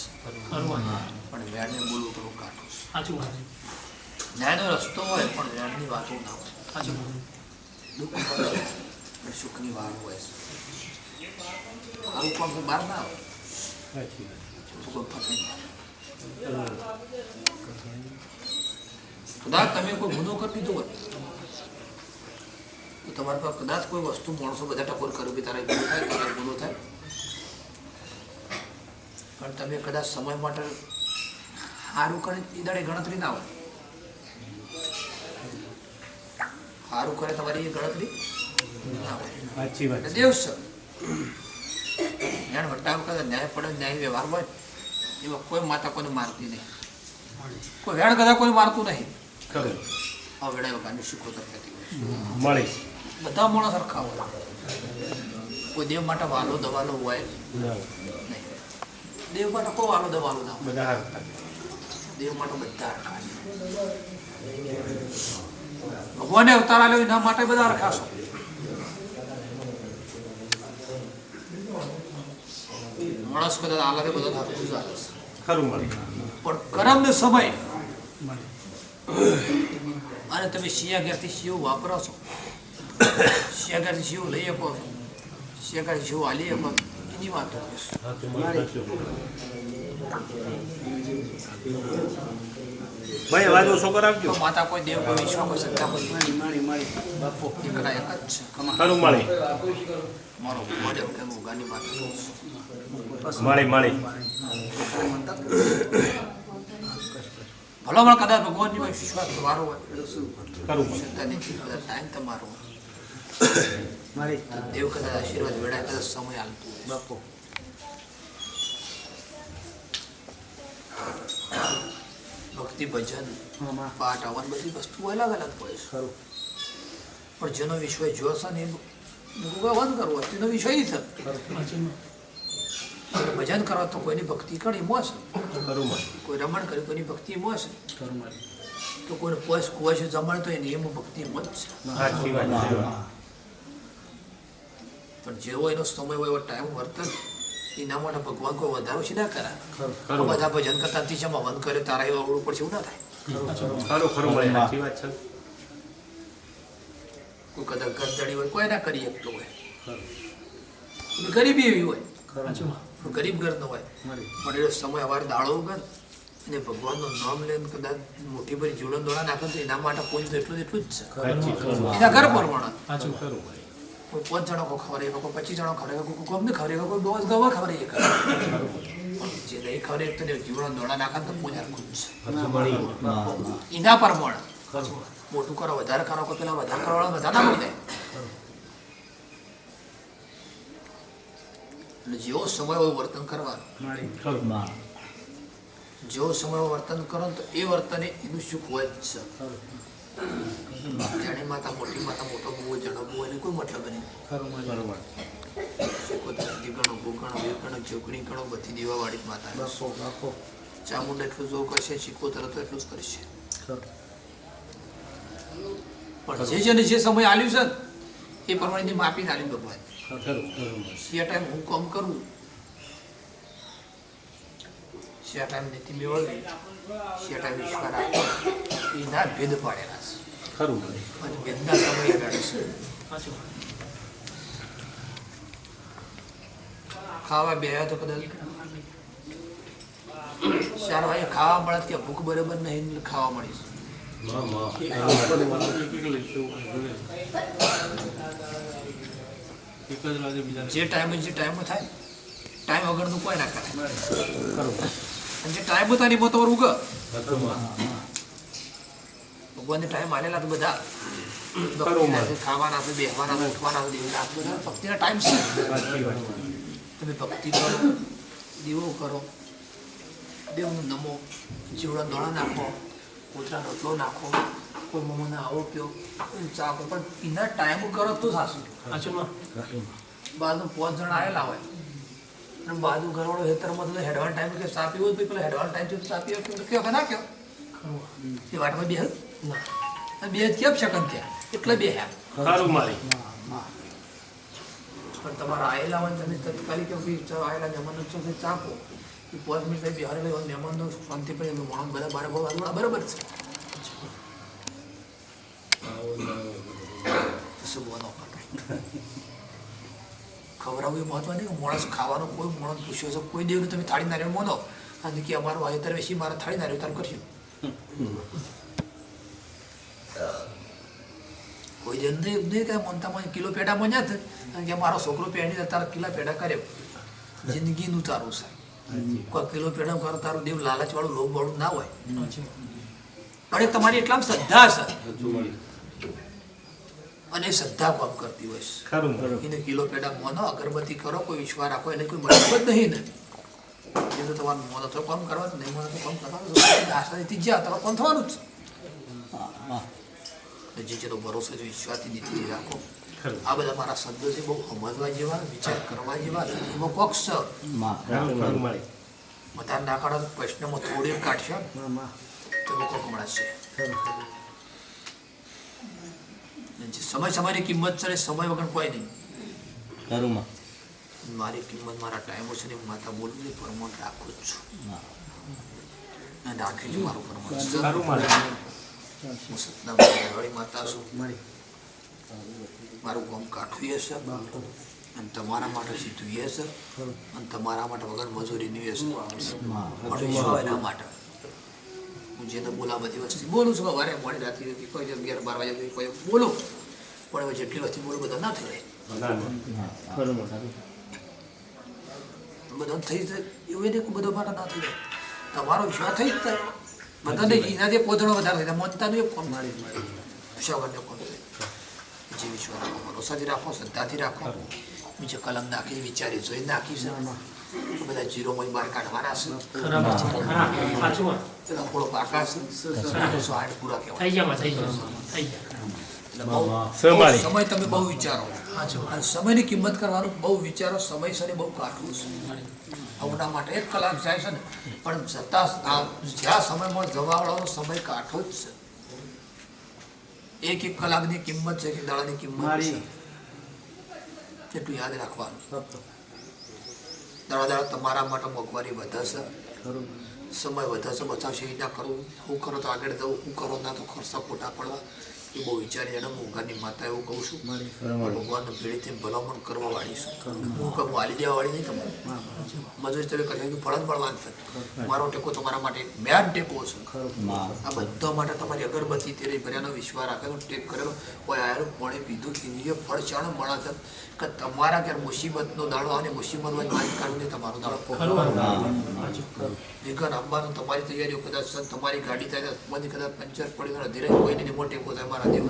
છે. પણ વેણને બોલવું થોડું કાઠું છે. સાચું વાત ન્યાયનો રસ્તો હોય પણ વેણની વાતો ના હોય. સાચું દુઃખ હોય સુખની વાર હોય છે. આવું પણ બહાર ના આવે કોઈ ફતે નહીં. કદાચ તમે કોઈ ગુનો કરી દીધો હોય તો તમારી પાસે કદાચ કોઈ વસ્તુ માણસો બધા ટકોર કરે કે તારે ગુનો થાય તારા ગુનો થાય. પણ તમે કદાચ સમય માટે સારું કરે એ દાડે ગણતરી ના હોય. સારું કરે તમારી એ ગણતરી ના હોય. સાચી વાત દેવ છે. જ્ઞાન ન્યાય પડે ન્યાય વ્યવહાર હોય એમાં કોઈ માતા કોઈને મારતી નહીં. કોઈ વેણ કદાચ કોઈ મારતું નહીં. ખબર. આ વેળા વગાડની શીખોતર થતી હોય. બધા મોણા સરખા હોય. કોઈ દેવ માટે વાલો દવાલો હોય. દેવ માટે કો આલો દવાલો ના હોય બધા હાર દેવ માટે બધા ભગવાને અવતાર આલ્યો એના માટે બધા રખાશો. છો માણસ કદાચ આલાદે બધા હરખું જ ખરું મળે. પણ કરમને સમય. અને તમે શિયાગારથી શિવ વાપરો છો. શિયાગારથી શિવ લઈ આપો છો. શિયાગારથી શિવ આલી આપો છો. એની વાતો ભાઈ અવાજ ઓછો કરાવજો માતા કોઈ દેવ કોઈ વિશ્વ કોઈ સત્તા કોઈ બાપુ એકલા એક જ છે ખરું મળી મારો મોડેલ કે હું ગાની વાત કરું છું ભલો મળી કદાચ ભગવાનની વિશ્વાસ તમારો હોય કરું મળી સત્તા નથી કદાચ ટાઈમ તમારો દેવ કદાચ આશીર્વાદ કદાચ સમય હાલતું બાપો. ભક્તિ ભજન પાઠ આવન બધી વસ્તુઓ અલગ અલગ હોય છે. પણ જેનો વિષય જોશે ને ભગવાન કરવો તેનો વિષય સાચું ભજન કરવા તો કોઈની ભક્તિ કરી મોસ ખરું કોઈ રમણ કરી કોઈની ભક્તિ મોસ ખરું. તો કોઈને પોસ કુવાશ જમાડતો તો એની એમ ભક્તિ મત છે. પણ જેવો એનો સમય હોય એવો ટાઈમ વર્તન એના માટે ભગવાન કોઈ વધારો છે ના કરા? બધા ભજન કરતા દિશામાં વન કરે તારા એવું અવળું પડશે એવું ના થાય. કોઈ કદાચ ગરદડી હોય કોઈ ના કરી શકતો હોય. ગરીબી એવી હોય. ગરીબ ઘર નો હોય પણ એનો સમય અવાર દાળો ઉગર અને ભગવાનનું નામ લઈને કદાચ મોટી ભરી જીવન દોડા નાખે તો એના માટે કોઈ તો એટલું એટલું જ છે. એના ઘર પ્રમાણે ખરું કોઈ પાંચ જણો કોઈ ખવરે કોઈ પચીસ જણો ખવરે કોઈ ગમે ખરે કોઈ બહુ ગવા ગવા એ એક જે નહીં ખવરે તો જીવન દોડા નાખે તો પૂજા ખુદ છે. એના પ્રમાણે મોટું કરો વધારે કરો કોઈ પેલા વધારે કરવા બધા ના મળી. જાય એટલે જેવો સમય હોય વર્તન કરવાનું. ખરું. જેવો સમય વર્તન કરો તો એ વર્તને એનું સુખ હોય જ છે. જાણે માતા મોટી માતા મોટો બહુ જણો બહુ એને કોઈ મતલબ નહીં. ગણો ભૂગણો વેગણો ચોકડી ગણો બધી દેવાવાળી જ માતા ચામુંડ એટલું જો કરશે શીખોતર તો એટલું જ કરશે. પણ જે જેને જે સમય આલ્યું છે ને, એ પ્રમાણે માપીને આલ્યું ભગવાન. સે ટાઈમ હું કામ કરું ટાઈમ નીતિ મેળવી સે ટાઈમ ઈશ્વર આપે. એના ભેદ પાડેલા છે. ખરું અને ભેદના સમય છે. ખાવા બે તો કદાચ. ચાર વાગે ખાવા મળે કે ભૂખ બરાબર નહીં ખાવા મળી જે ટાઈમે જે ટાઈમ થાય ટાઈમ વગરનું કોઈ ના કરે. અને જે ટાઈમ आणि मतावर उग ભગવાનને ટાઈમ આલેલા તો બધા. ખાવાના છે બેહવાના ઉઠવાના બધા ભક્તિના ટાઈમ છે. તમે ભક્તિ કરો દીવો કરો દેવનું નમો જીવડા દોડા નાખો કૂતરા રોટલો નાખો કોઈ મમ્મીને આવો પીઓ ચા પણ એના ટાઈમ કરો તો થશે સાચું. વાત. બાજુ પાંચ જણ આવેલા હોય. અને બાજુ ઘરવાળો હેતરમાં તો હેડવાન ટાઈમ કે સાપી હોય તો પેલા હેડવાન ટાઈમ છે સાપી હોય કે કયો કે ના કયો? એ વાટમાં બે ના. બે બે કેમ શકન ત્યાં એટલે બે હ્યા સારું મારી. પણ તમારા આયેલા હોય તમે તત્કાલિક આયેલા જમાનો છો તે ચાપો એ પાંચ મિનિટ પછી બિહાર લઈ મહેમાનનો શાંતિ પડે એમનું માણસ બધા બાર બહુ બરાબર છે. શું બોલો? ખવડાવવું એ મહત્વ નહીં માણસ ખાવાનો કોઈ માણસ પૂછ્યો છે કોઈ દેવને તમે થાળી નાર્યો મોનો અને કે અમારું વાયતર વેસી મારા થાળી નાર્યો તાર કરશું. કોઈ દેવ નહીં નહીં કાંઈ મનતામાં કિલો પેડા બન્યા છે અને કે મારો છોકરો પેણી તારા કિલા પેડા કર્યો. જિંદગીનું તારું છે. કોઈ કિલો પેડા કરો તારું દેવ લાલચવાળું લોભવાળું ના હોય. પણ તમારી એટલા શ્રદ્ધા છે. અને શ્રદ્ધા કામ કરતી હોય છે. ખરું ખરું. એને કિલો પેડા મોનો અગરબત્તી કરો કોઈ વિશ્વાસ રાખો એને કોઈ મતલબ જ નહીં ને એ તો તમારું મોનો તો કામ કરવાનું નહીં મોનો તો કામ કરવાનું આશાથી જ્યાં તમારે કામ થવાનું જ. જે જેનો ભરોસો છે વિશ્વાસથી નીતિ રાખો. આ બધા મારા શબ્દો છે બહુ સમજવા જેવા વિચાર કરવા જેવા એમાં પક્ષ ખરું મતાર ના કાઢો પ્રશ્નમાં થોડી કાઢશો તો કોક મળશે સમય સમયની કિંમત છે સમય વગર કોઈ નહીં. ખરુંમાં. મારી કિંમત મારા ટાઈમો છે ને માતા બોલું ને પરમોન રાખું જ છું. અને રાખી જ મારું પરમોન હું સતનામ વાળી માતા છું. મારું. ગામ કાઠું એ છે. અને તમારા માટે સીધું એ છે. અને તમારા માટે વગર મજૂરીનું એ છે. એના માટે. હું જેને બોલા બધી વસ્તુ બોલું છું વારે મોડી રાતે કે કોઈ અગિયાર બાર વાગે કોઈ બોલું. પણ હવે જેટલી વસ્તુ બોલું બધા ના ના બધા થઈ જાય. એવું એને બધો માટે ના થઈ જાય તમારો વિશ્વાસ થઈ જ જાય. બધાને એનાથી પોતળો વધારે થાય. મોનતાનું એક કોણ મારી વિશ્વાસને કોણ થાય. જે વિશ્વાસ રાખો ભરોસાથી રાખો શ્રદ્ધાથી રાખો. બીજે કલમ નાખી વિચારી જોઈ નાખી છે તો જીરો માં બહાર કાઢવાના છે. થોડો પાકા છે આઠ પૂરા કહેવાય. થઈ ગયા થઈ ગયા થઈ ગયા એટલે બહુ સંભાળી. બહુ સમય તમે બહુ વિચારો. અને સમયની કિંમત કરવાનું બહુ વિચારો સમય છે બહુ કાઢવું છે. આવના માટે એક કલાક જાય છે ને પણ છતાં આ જ્યાં સમયમાં જવાવાળાનો સમય કાઠો જ છે. એક એક કલાકની કિંમત છે કે દાડાની કિંમત છે. એટલું યાદ રાખવાનું. દાડા દાડા તમારા માટે મોંઘવારી વધે છે સમય વધારશે બચાવશે. એ ના કરવું હું કરો તો આગળ જવું હું કરો ના તો ખર્ચા ખોટા પડવા. એ બહુ વિચારી અને મોંઘાની માતા એવું કહું છું. ભગવાનને ભેળીથી ભલામણ કરવા વાળી છું. હું કહું હાલી દેવા વાળી નહીં તમારે મજૂરી તમે કરી ફળ જ મળવાનું છે. મારો ટેકો તમારા માટે મેન ટેકો છે. આ બધા માટે તમારી અગરબત્તી તેરે ભર્યાનો વિશ્વાસ રાખેલો ટેક કરેલો કોઈ આયેલું પાણી પીધું ઇન્દ્રિય ફળ ચાણ મળે છે. કે તમારા ઘેર મુસીબતનો દાડો અને મુસીબતમાં મારી કાઢીને તમારો દાડો. વાત. આપવાનું તમારી તૈયારીઓ કદાચ તમારી ગાડી થાય તો કદાચ પંચર પડી ગયો ધીરે કોઈને મોટે ટેકો થાય મારા દેવ.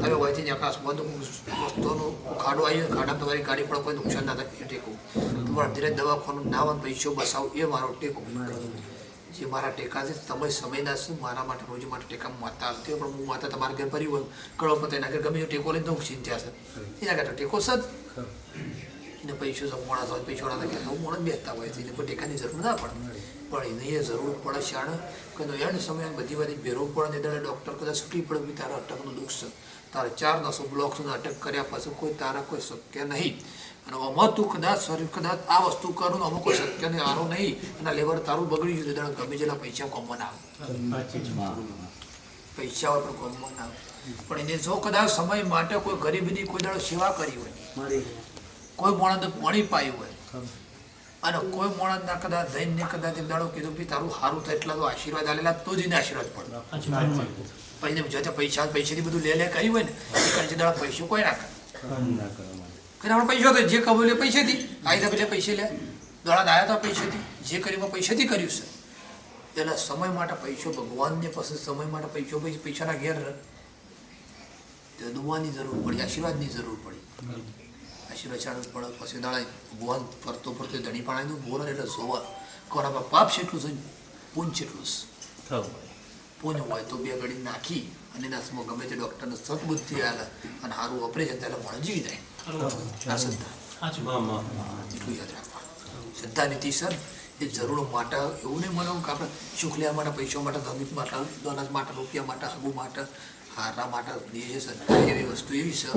તમે વહીથી આકાશ બંધ વસ્તુનો ખાડો આવી ખાડા તમારી ગાડી પણ કોઈ નુકસાન ના થાય એ ટેકો. તમારા ધીરે દવાખાનું નાવન પૈસો બસાવ એ મારો ટેકો. જે મારા ટેકા છે તમે સમયના છે મારા માટે રોજ માટે ટેકા માતા આવતી પણ હું માતા તમારા ઘેર ભરી હોય કળો પતે એના ઘેર ગમે તે ટેકો લઈને હું ચિંતા છે. એના કરતા ટેકો છે એને પૈસો મોડા હોય પૈસો ના થાય હું મોડા બેસતા હોય છે. એને કોઈ ટેકાની જરૂર ના પડે. પણ એને એ જરૂર પડે શાણ. કે તો સમય બધી બધી ભેરો પડે ને દાડે ડૉક્ટર કદાચ છૂટી પડે તારા અટકનું દુઃખ છે. તારે ચાર નસો બ્લોક્સનું અટક કર્યા પછી કોઈ તારા કોઈ શક્ય નહીં. અને આમાં તું કદાચ શરીર કદાચ આ વસ્તુ કરું ને આમાં કોઈ શક્ય નહીં આરો નહીં અને લેવર તારું બગડી ગયું તારે ગમે જેટલા પૈસા કોમન આવે. પૈસા હોય પણ કોમન આવે. પણ એને જો કદાચ સમય માટે કોઈ ગરીબની કોઈ દાડો સેવા કરી હોય કોઈ માણસને પાણી પાયું હોય અને કોઈ માણસના કદાચ જઈને કદાચ એક દાડો કીધું કે તારું સારું થાય એટલા તો આશીર્વાદ આલેલા તો જ એને આશીર્વાદ પડે. પછી એને જો પૈસા, પૈસાથી બધું લે લે કર્યું હોય ને એ કરે પૈસો કોઈ ના કરે ના આપણે પૈસો તો જે કબૂલ પૈસેથી. આયતા પેલે પૈસે લે. દોડા આવ્યા હતા પૈસેથી. જે કર્યું પૈસેથી કર્યું છે. પેલા સમય માટે પૈસો ભગવાનને પછી સમય માટે પૈસો પૈસાના ઘેર દુવાની જરૂર પડી, આશીર્વાદની જરૂર પડી. આશીર્વાદ ચાલુ પડે, પછી દાડા ભગવાન ફરતો ફરતો ધણી પાણીનું બોલે એટલે જોવા. કોરામાં પાપ છે પૂંચ પુણ્ય જેટલું છે. ખરું હોય તો બે ઘડી નાખી અને એના સમય ગમે તે ડૉક્ટરને સદબુદ્ધિ આવે અને સારું ઓપરેશન ત્યારે એટલે માણસ જીવી જાય. આ શ્રદ્ધા. એટલું યાદ રાખવાનું. શ્રદ્ધા નીતિ સર એ જરૂર માટે એવું નહીં મને કે આપણે સુખ લેવા માટે પૈસા માટે ધમિત માટે દોલત માટે રૂપિયા માટે હગુ માટે હારા માટે શ્રદ્ધા એવી વસ્તુ એવી છે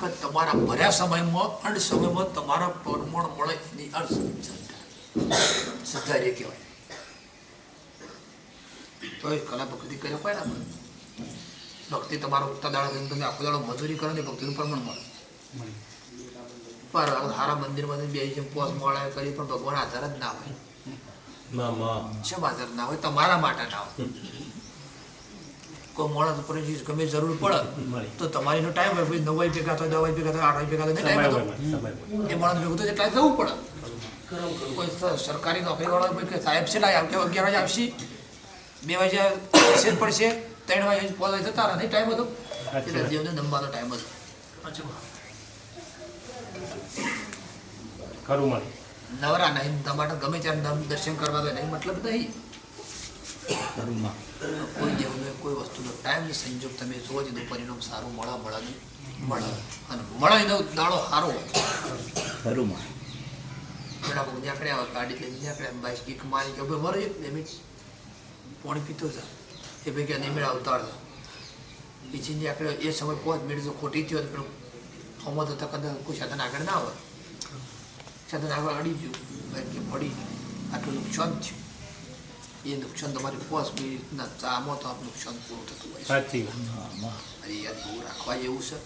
કે તમારા ભર્યા સમયમાં અંડ સમયમાં તમારા પરમણ મળે એની અર્થ શ્રદ્ધા. એ કહેવાય. તો એ કલા ભક્તિ કરે કોઈ ના મળે ભક્તિ તમારો થઈને તમે આખો દાડો મજૂરી કરો ને ભક્તિનું પ્રમાણ મળે. પર હારા મંદિરમાં બે જેમ પોસ મોડા કરી પણ ભગવાન આધાર જ ના હોય. શેમ આધાર ના હોય? તમારા માટે ના હોય. કોઈ મોડા ઉપર ગમે જરૂર પડે તો તમારી નો ટાઈમ હોય. ભાઈ નવ વાગે ભેગા થાય દસ વાગે ભેગા થાય આઠ વાગે ભેગા થાય ટાઈમ હતો એ માણસ ભેગું થાય એટલે જવું પડે. કોઈ સરકારી નોકરી વાળા કે સાહેબ છે લાય આવકે અગિયાર વાગે આવશે. બે વાગ્યા મેસેજ પડશે ત્રણ વાગે વાગે જતા રહે ટાઈમ હતો. એટલે. દેવને નમવાનો ટાઈમ હતો. ખરું મળે. નવરા નહીં તમારે ગમે ત્યારે નામ દર્શન કરવા દે નહીં મતલબ નહીં. કોઈ દેવને કોઈ વસ્તુનો ટાઈમ ને સંજોગ તમે જોવો જ પરિણામ સારું મળે મળે નહીં. મળે. અને મળે એનો દાડો સારો પેલા કોઈ નીકળ્યા ગાડી લઈને નીકળ્યા બાઈક કિક મારી કે ભાઈ મારો એક મિનિટ. પાણી પીતો હતો. એ ભાઈ કે નહીં મેળા ઉતાર દો બીજી એ સમય પાંચ મિનિટ જો ખોટી થયો પેલું હોમો તો કદાચ કોઈ સાધન આગળ ના આવે સાધન આગળ અડી ગયું. ભાઈ કે પડી આટલું નુકસાન થયું. એ નુકસાન તમારી પાંચ મિનિટના ચામાં તો આપ નુકસાન પૂરું થતું હોય છે. સાચી યાદ બહુ રાખવા જેવું છે.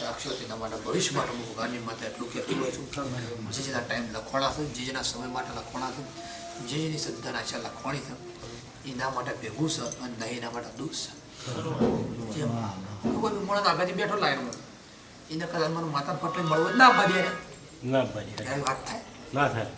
રાખશો તેના માટે ભવિષ્ય માટે હું ભગવાનની માટે એટલું કહેતું હોય છું. જે જેના ટાઈમ લખવાના છે જે જેના સમય માટે લખવાના છે જે જેની શ્રદ્ધાના આશા લખવાની છે એના માટે ભેગું છે અને નહીં એના માટે દૂર છે. કોઈ બી માણસ આગળથી બેઠો લાઈનમાં. એને કદાચ મને માતા પટલે મળવું ના ભરીએ ના ભરીએ વાત થાય. ના થાય.